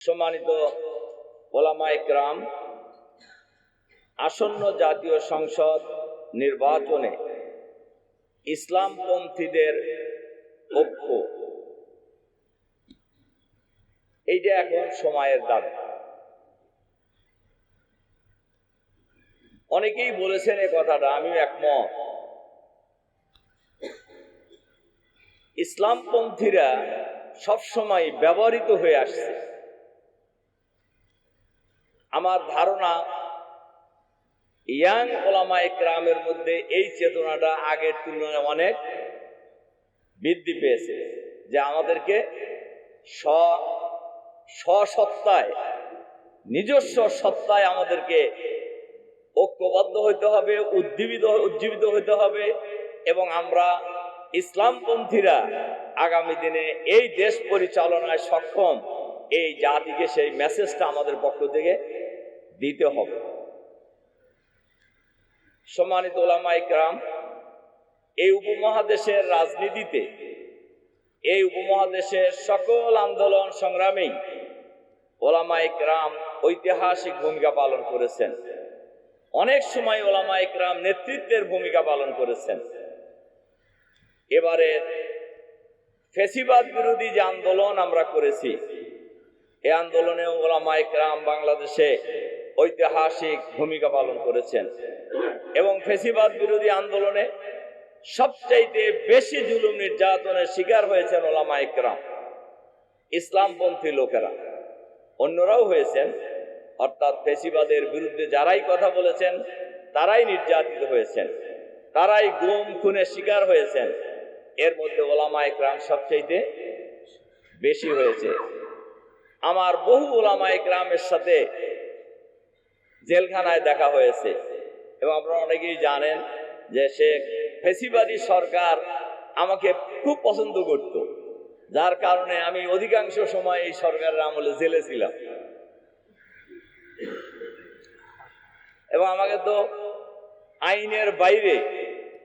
সম্মানিত ওলামা একরাম আসন্ন জাতীয় সংসদ নির্বাচনে ইসলামপন্থীদের ঐক্য। এইটা এখন সময়ের দাবি। অনেকেই বলেছেন এই কথাটা, আমিও একমত। ইসলামপন্থীরা সবসময় ব্যবহৃত হয়ে আসছে। আমার ধারণা ইয়াং ওলামা একরামের মধ্যে এই চেতনাটা আগের তুলনায় অনেক বৃদ্ধি পেয়েছে যে আমাদেরকে স্ব স্বসত্তায় নিজস্ব সত্তায় আমাদেরকে ঐক্যবদ্ধ হইতে হবে, উজ্জীবিত উজ্জীবিত হইতে হবে এবং আমরা ইসলামপন্থীরা আগামী দিনে এই দেশ পরিচালনায় সক্ষম, এই জাতিকে সেই মেসেজটা আমাদের পক্ষ থেকে দিতে হবে। সম্মানিত ওলামা ইকরাম এই উপমহাদেশের রাজনীতিতে, এই উপমহাদেশের সকল আন্দোলন সংগ্রামেই ওলামা ইকরাম ঐতিহাসিক ভূমিকা পালন করেছেন। অনেক সময় ওলামা ইকরাম নেতৃত্বের ভূমিকা পালন করেছেন। এবারে ফেসিবাদ বিরোধী যে আন্দোলন আমরা করেছি এই আন্দোলনে ওলামা ইকরাম বাংলাদেশে ঐতিহাসিক ভূমিকা পালন করেছেন। এবং ফেসিবাদ বিরোধী আন্দোলনে সবচাইতে বেশি জুলুম নির্যাতনের শিকার হয়েছেন ওলামা ইকরাম। ইসলামপন্থী লোকেরা। অন্যরাও হয়েছেন। অর্থাৎ ফেসিবাদের বিরুদ্ধে যারাই কথা বলেছেন, তারাই নির্যাতিত হয়েছেন। তারাই গুম, খুনের শিকার হয়েছেন। এর মধ্যে ওলামা ইকরাম সবচাইতে বেশি হয়েছে। আমার বহু ওলামা ইকরামের সাথে জেলখানায় দেখা হয়েছে। এবং আপনারা অনেকেই জানেন যে সে ফেসিবাদী সরকার আমাকে খুব পছন্দ করত। যার কারণে আমি অধিকাংশ সময় এই সরকারের আমলে জেলে ছিলাম। এবং আমাকে তো আইনের বাইরে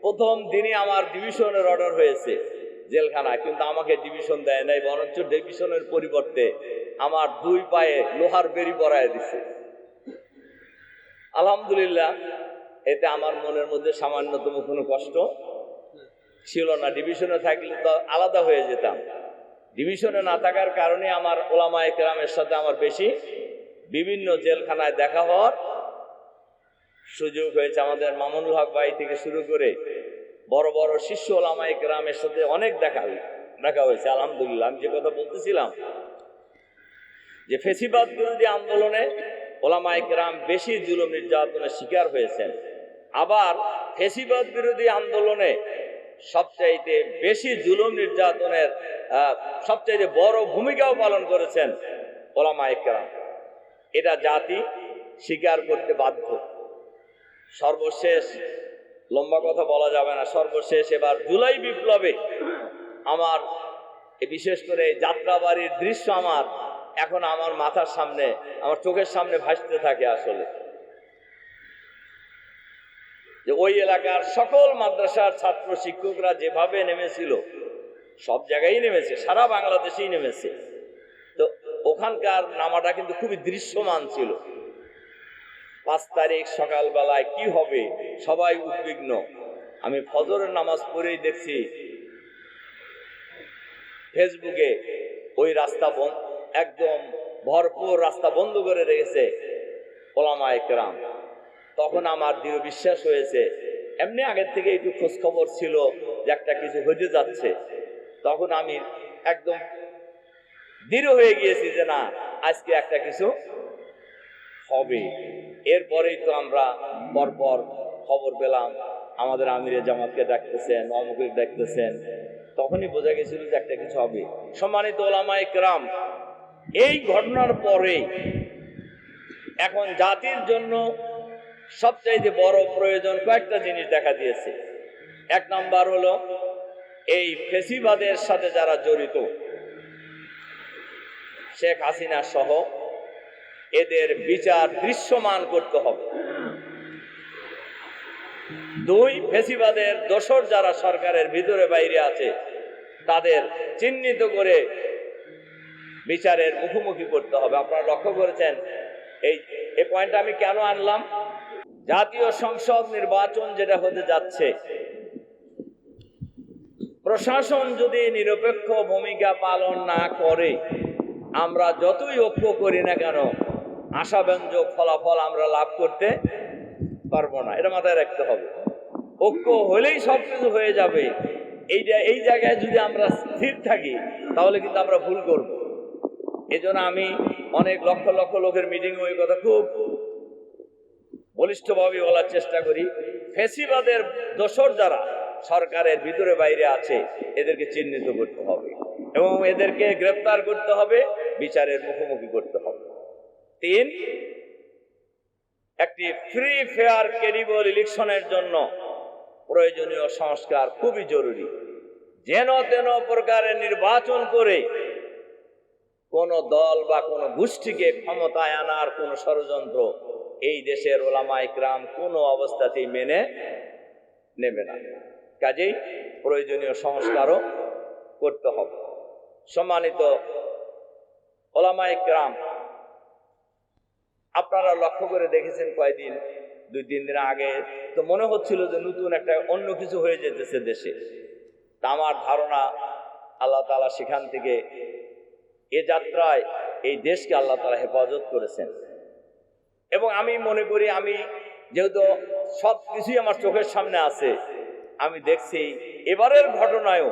প্রথম দিনই আমার ডিভিশনের অর্ডার হয়েছে জেলখানায়, কিন্তু আমাকে ডিভিশন দেয় নাই, বরঞ্চ ডিভিশনের পরিবর্তে আমার দুই পায়ে লোহার বেরি পরায় দিছে। আলহামদুলিল্লাহ, এতে আমার মনের মধ্যে সামান্যতম কোনো কষ্ট ছিল না। ডিভিশনে থাকলে তো আলাদা হয়ে যেতাম। ডিভিশনে না থাকার কারণে আমার ওলামা একরামের সাথে আমার বেশি বিভিন্ন জেলখানায় দেখা হওয়ার সুযোগ হয়েছে। আমাদের মামুনুল হক ভাই থেকে শুরু করে বড় বড় শিষ্য ওলামা একরামের সাথে অনেক দেখা দেখা হয়েছে, আলহামদুলিল্লাহ। আমি যে কথা বলতেছিলাম, যে ফেসিবাদ বিরোধী আন্দোলনে ওলামা একরাম বেশি জুলুম নির্যাতনের শিকার হয়েছেন। আবার ফেসিবাদ বিরোধী আন্দোলনে সবচাইতে বেশি জুলুম নির্যাতনের সবচাইতে বড় ভূমিকাও পালন করেছেন ওলামা একরাম এটা জাতি স্বীকার করতে বাধ্য। সর্বশেষ, লম্বা কথা বলা যাবে না, সর্বশেষ এবার জুলাই বিপ্লবে আমার বিশেষ করে যাত্রাবাড়ির দৃশ্য আমার এখন আমার মাথার সামনে, আমার চোখের সামনে ভাসতে থাকে আসলে। যে ওই এলাকার সকল মাদ্রাসার ছাত্র, শিক্ষকরা যেভাবে নেমেছিল, সব জায়গায় নেমেছে, সারা বাংলাদেশেই নেমেছে। তো ওখানকার নামাটা কিন্তু খুবই দৃশ্যমান ছিল। পাঁচ তারিখ সকালবেলায় কি হবে, সবাই উদ্বিগ্ন। আমি ফজরের নামাজ পড়েই দেখছি, ফেসবুকে ওই রাস্তা বন্ধ একদম ভরপুর রাস্তা বন্ধ করে রেখেছে ওলামা একরাম তখন আমার দৃঢ় বিশ্বাস হয়েছে। এমনি আগের থেকে একটু খোঁজখবর ছিল যে একটা কিছু হতে যাচ্ছে। তখন আমি একদম দৃঢ় হয়ে গিয়েছি যে না, আজকে একটা কিছু হবে। এরপরেই তো আমরা পরপর খবর পেলাম, আমাদের আমিরে জামাতকে ডাকতেছেন অমুকে ডাকতেছেন। তখনই বোঝা গেছিল যে একটা কিছু হবে। সম্মানিত ওলামা ইকরাম এই ঘটনার পরে এখন জাতির জন্য সবচাইতে বড় প্রয়োজন কয়েকটা জিনিস দেখা দিয়েছে। এক নাম্বার হলো, এই ফেসিবাদের সাথে যারা জড়িত, শেখ হাসিনা সহ এদের বিচার দৃশ্যমান করতে হবে। দুই, ফেসিবাদের দোসর যারা সরকারের ভিতরে বাইরে আছে, তাদের চিহ্নিত করে বিচারের মুখোমুখি করতে হবে। আপনারা লক্ষ্য করেছেন, এই এই পয়েন্টটা আমি কেন আনলাম? জাতীয় সংসদ নির্বাচন যেটা হতে যাচ্ছে, প্রশাসন যদি নিরপেক্ষ ভূমিকা পালন না করে, আমরা যতই ঐক্য করি না কেন, আশাব্যঞ্জক ফলাফল আমরা লাভ করতে পারব না। এটা মাথায় রাখতে হবে। ঐক্য হলেই সব কিছু হয়ে যাবে। এইটা, এই জায়গায় যদি আমরা স্থির থাকি, তাহলে কিন্তু আমরা ভুল করব। এই জন্য আমি অনেক লক্ষ লক্ষ লোকের মিটিং ওই কথা খুব বলিষ্ঠভাবে বলার চেষ্টা করি। ফেসিবাদের দোসর যারা সরকারের ভিতরে বাইরে আছে, এদেরকে চিহ্নিত করতে হবে এবং এদেরকে গ্রেপ্তার করতে হবে, বিচারের মুখোমুখি করতে হবে। তিন, একটি ফ্রি ফেয়ার ক্রেডিবল ইলেকশনের জন্য প্রয়োজনীয় সংস্কার খুবই জরুরি। যেন তেন প্রকারের নির্বাচন করে কোন দল বা কোন গোষ্ঠীকে ক্ষমতায় আনার কোন ষড়যন্ত্র এই দেশের ওলামাই ক্রাম কোনো অবস্থাতেই মেনে নেবে না। কাজেই প্রয়োজনীয় সংস্কারও করতে হবে। সম্মানিত ওলামাই ক্রাম আপনারা লক্ষ্য করে দেখেছেন কয়দিন? দুই, তিন দিন আগে তো মনে হচ্ছিল যে নতুন একটা অন্য কিছু হয়ে যেতেছে দেশে। তা আমার ধারণা আল্লাহ তালা সেখান থেকে এ যাত্রায় এই দেশকে আল্লাহ তালা হেফাজত করেছেন। এবং আমি মনে করি আমি যেহেতু সব কিছুই আমার চোখের সামনে আছে, আমি দেখছি এবারের ঘটনায়ও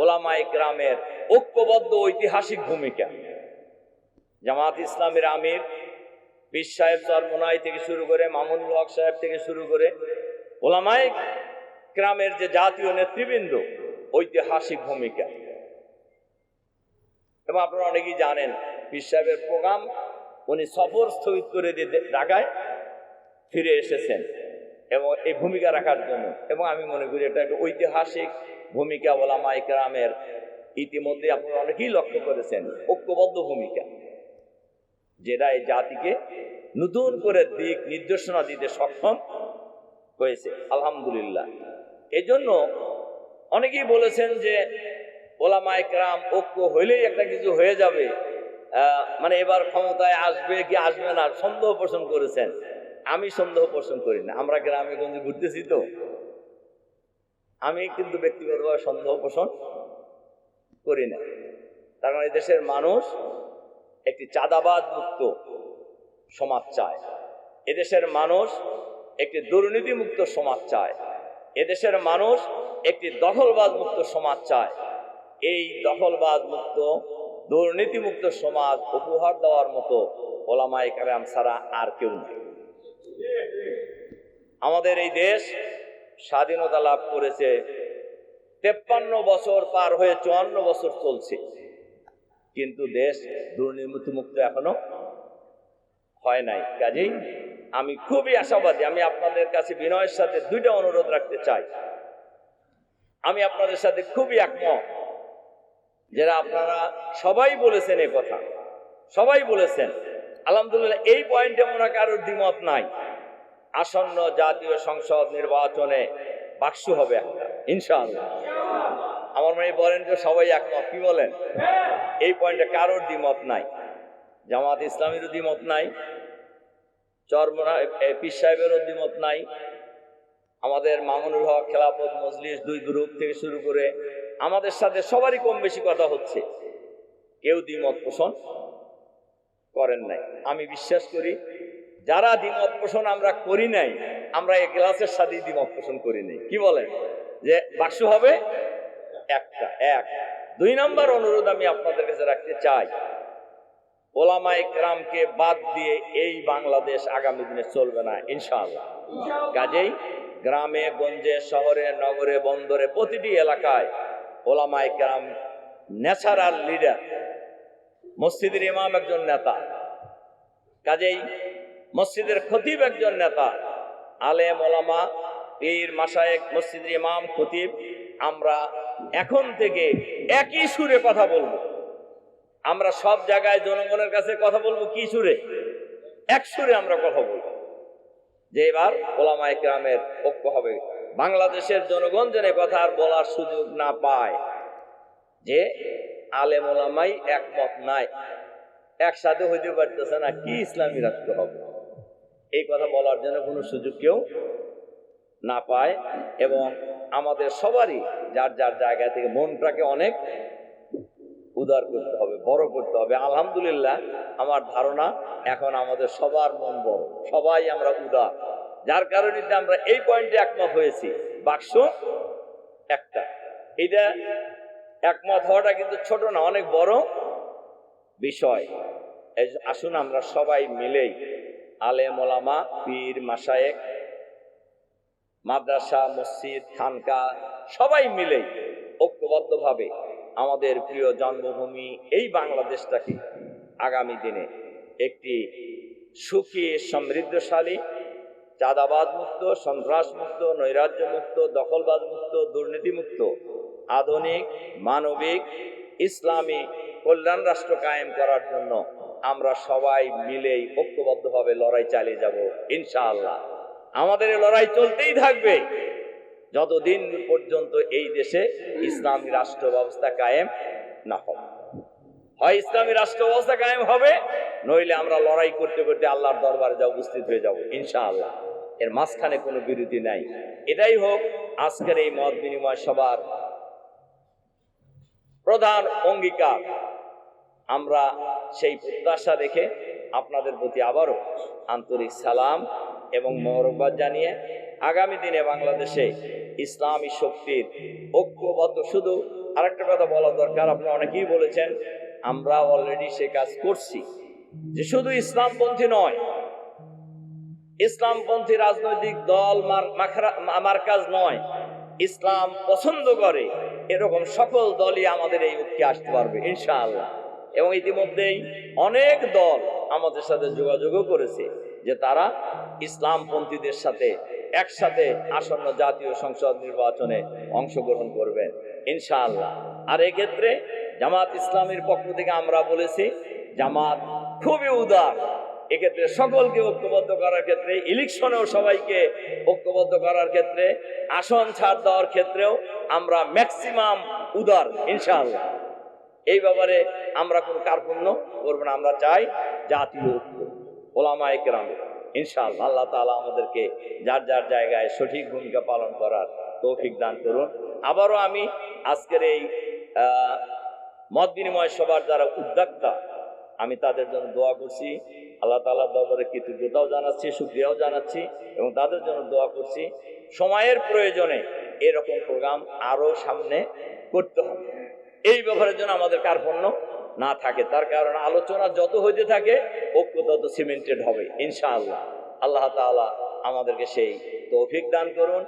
ওলামাই গ্রামের ঐক্যবদ্ধ ঐতিহাসিক ভূমিকা। জামাত ইসলামের আমির পীর সাহেব চরমোনাই থেকে শুরু করে মামুনুল হক সাহেব থেকে শুরু করে ওলামাই গ্রামের যে জাতীয় নেতৃবৃন্দ, ঐতিহাসিক ভূমিকা। এবং আপনারা অনেকেই জানেন সাহেবের প্রোগ্রাম, উনি সফর স্থগিত করে দিয়ে ঢাকায় ফিরে এসেছেন এবং এই ভূমিকা রাখার জন্য। এবং আমি মনে করি এটা একটা ঐতিহাসিক ভূমিকা ওলামা ইকরামের। ইতিমধ্যে আপনারা অনেকেই লক্ষ্য করেছেন, ঐক্যবদ্ধ ভূমিকা, যেটা এই জাতিকে নতুন করে দিক নির্দেশনা দিতে সক্ষম হয়েছে, আলহামদুলিল্লাহ। এজন্য অনেকেই বলেছেন যে ওলামা একরাম ঐক্য হইলেই একটা কিছু হয়ে যাবে। মানে এবার ক্ষমতায় আসবে কি আসবে না, সন্দেহ পোষণ করেছেন। আমি সন্দেহ পোষণ করি না। আমরা গ্রামে গঞ্জে ঘুরতেছি তো। আমি কিন্তু ব্যক্তিগতভাবে সন্দেহ পোষণ করি না। তার কারণ এই দেশের মানুষ একটি চাঁদাবাদ মুক্ত সমাজ চায়। এদেশের মানুষ একটি দুর্নীতি মুক্ত সমাজ চায়। এদেশের মানুষ একটি দখলবাদ মুক্ত সমাজ চায়। এই দখলবাদ মুক্ত দুর্নীতি মুক্ত সমাজ উপহার দেওয়ার মতো ওলামাই কালাম ছাড়া আর কেউ নেই। আমাদের এই দেশ স্বাধীনতা লাভ করেছে, তেপ্পান্ন বছর পার হয়ে চুয়ান্ন বছর চলছে। কিন্তু দেশ দুর্নীতি মুক্ত এখনও হয় নাই। কাজেই আমি খুবই আশাবাদী, আমি আপনাদের কাছে বিনয়ের সাথে দুইটা অনুরোধ রাখতে চাই। আমি আপনাদের সাথে খুবই একমত যারা আপনারা সবাই বলেছেন এ কথা, সবাই বলেছেন, আলহামদুলিল্লাহ এই পয়েন্টে মনে কারোর দ্বিমত নাই। আসন্ন জাতীয় সংসদ নির্বাচনে বাক্সু হবে একটা, ইনশাআল্লাহ। আমার মনে বলেন যে সবাই একমত, কি বলেন? এই পয়েন্টে কারোর দ্বিমত নাই। জামাত ইসলামেরও দ্বিমত নাই। চরমনা পীর সাহেবেরও দ্বিমত নাই। আমাদের মামুনুল হক খেলাফত মজলিস দুই গ্রুপ থেকে শুরু করে আমাদের সাথে সবারই কম বেশি কথা হচ্ছে। কেউ দ্বিমত পোষণ করেন নাই। আমি বিশ্বাস করি যারা দ্বিমত পোষণ আমরা করি নাই আমরা এই গ্লাসের সাথেই দ্বিমত পোষণ করি নাই। কি বলেন? যে বাক্স হবে একটা এক। দুই নম্বর অনুরোধ আমি আপনাদের কাছে রাখতে চাই। ওলামা একরামকে বাদ দিয়ে এই বাংলাদেশ আগামী দিনে চলবে না ইনশাআল্লাহ। কাজেই গ্রামে গঞ্জে শহরে নগরে বন্দরে প্রতিটি এলাকায় ওলামা একরাম ন্যাচারাল লিডার মসজিদের ইমাম একজন নেতা। কাজেই মসজিদের খতিব একজন নেতা। আলেম, ওলামা, পীর মাসায়েক মসজিদের ইমাম, খতিব, আমরা এখন থেকে একই সুরে কথা বলব। আমরা সব জায়গায় জনগণের কাছে কথা বলব কি সুরে? এক সুরে আমরা কথা বলব। যে এবার ওলামা একরামের ঐক্য হবে। বাংলাদেশের জনগণ যেন কথা আর বলার সুযোগ না পায়। যে আলেম ওলামাই একমত নাই, একসাথে হইতে পারতেছে না, কি ইসলামী রাষ্ট্র হবে? এই কথা বলার জন্য কোনো সুযোগ কেউ না পায় এবং আমাদের সবারই যার যার জায়গা থেকে মনটাকে অনেক উদার করতে হবে, বড় করতে হবে। আলহামদুলিল্লাহ, আমার ধারণা এখন আমাদের সবার মন বড়, সবাই আমরা উদার। যার কারণে আমরা এই পয়েন্টে একমত হয়েছি। বাক্স একটা। এটা একমত হওয়াটা কিন্তু ছোট না, অনেক বড় বিষয়। আসুন আমরা সবাই মিলেই আলে মোলামা পীর মাসায়েক মাদ্রাসা, মসজিদ খানকা সবাই মিলে ঐক্যবদ্ধভাবে আমাদের প্রিয় জন্মভূমি এই বাংলাদেশটাকে আগামী দিনে একটি সুখী, সমৃদ্ধশালী চাঁদাবাদ মুক্ত সন্ত্রাস মুক্ত নৈরাজ্য মুক্ত দখলবাদ মুক্ত দুর্নীতি মুক্ত আধুনিক, মানবিক, ইসলামী কল্যাণ রাষ্ট্র কায়েম করার জন্য আমরা সবাই মিলেই ঐক্যবদ্ধভাবে লড়াই চালিয়ে যাব, ইনশাআল্লাহ। আমাদের লড়াই চলতেই থাকবে। যতদিন পর্যন্ত এই দেশে ইসলামী রাষ্ট্র ব্যবস্থা কায়েম না হবে হয় ইসলামী রাষ্ট্র ব্যবস্থা কায়েম হবে, নইলে আমরা লড়াই করতে করতে আল্লাহর দরবারে যা উপস্থিত হয়ে যাব, ইনশাআল্লাহ। এর মাঝখানে কোনো বিরতি নাই। এটাই হোক আজকের এই মত বিনিময় সবার প্রধান অঙ্গীকার। আমরা সেই প্রত্যাশা রেখে আপনাদের প্রতি আবারও আন্তরিক সালাম এবং মহরবাদ জানিয়ে আগামী দিনে বাংলাদেশে ইসলামী শক্তির ঐক্যবদ্ধ শুধু আরেকটা কথা বলা দরকার আপনি অনেকেই বলেছেন, আমরা অলরেডি সে কাজ করছি। যে শুধু ইসলামপন্থী নয় ইসলামপন্থী রাজনৈতিক দল মার্কাজ নয়। ইসলাম পছন্দ করে। এরকম সকল দলই আমাদের এই ঐক্যে আসতে পারবে, ইনশাআল্লাহ। এবং ইতিমধ্যেই অনেক দল আমাদের সাথে যোগাযোগও করেছে যে তারা ইসলামপন্থীদের সাথে একসাথে আসন্ন জাতীয় সংসদ নির্বাচনে অংশগ্রহণ করবেন, ইনশাআল্লাহ। আর এক্ষেত্রে জামাত ইসলামের পক্ষ থেকে আমরা বলেছি, জামাত খুবই উদার। এক্ষেত্রে সকলকে ঐক্যবদ্ধ করার ক্ষেত্রে ইলেকশনেও সবাইকে ঐক্যবদ্ধ করার ক্ষেত্রে, আসন ছাড় দেওয়ার ক্ষেত্রেও আমরা ম্যাক্সিমাম উদার, ইনশাআল্লাহ। এই ব্যাপারে আমরা কোনো কার্পণ্য করব না, আমরা চাই জাতীয় ঐক্য, ওলামা একরাম, ইনশাআল্লাহ। আল্লাহ তাআলা আমাদেরকে যার যার জায়গায় সঠিক ভূমিকা পালন করার তৌফিক দান করুন। আবারও আমি আজকের এই মত বিনিময় সবার যারা উদ্যোক্তা আমি তাদের জন্য দোয়া করছি। আল্লাহ তাআলার দরবারে কৃতজ্ঞতাও জানাচ্ছি সুক্রিয়াও জানাচ্ছি এবং তাদের জন্য দোয়া করছি। সময়ের প্রয়োজনে এরকম প্রোগ্রাম আরও সামনে করতে হবে। এই ব্যাপারের জন্য আমাদের কার্পণ্য না থাকে। তার কারণ আলোচনা যত হইতে থাকে, ঐক্য তত সিমেন্টেড হবে, ইনশাআল্লাহ। আল্লাহ তাআলা আমাদেরকে সেই তৌফিক দান করুন।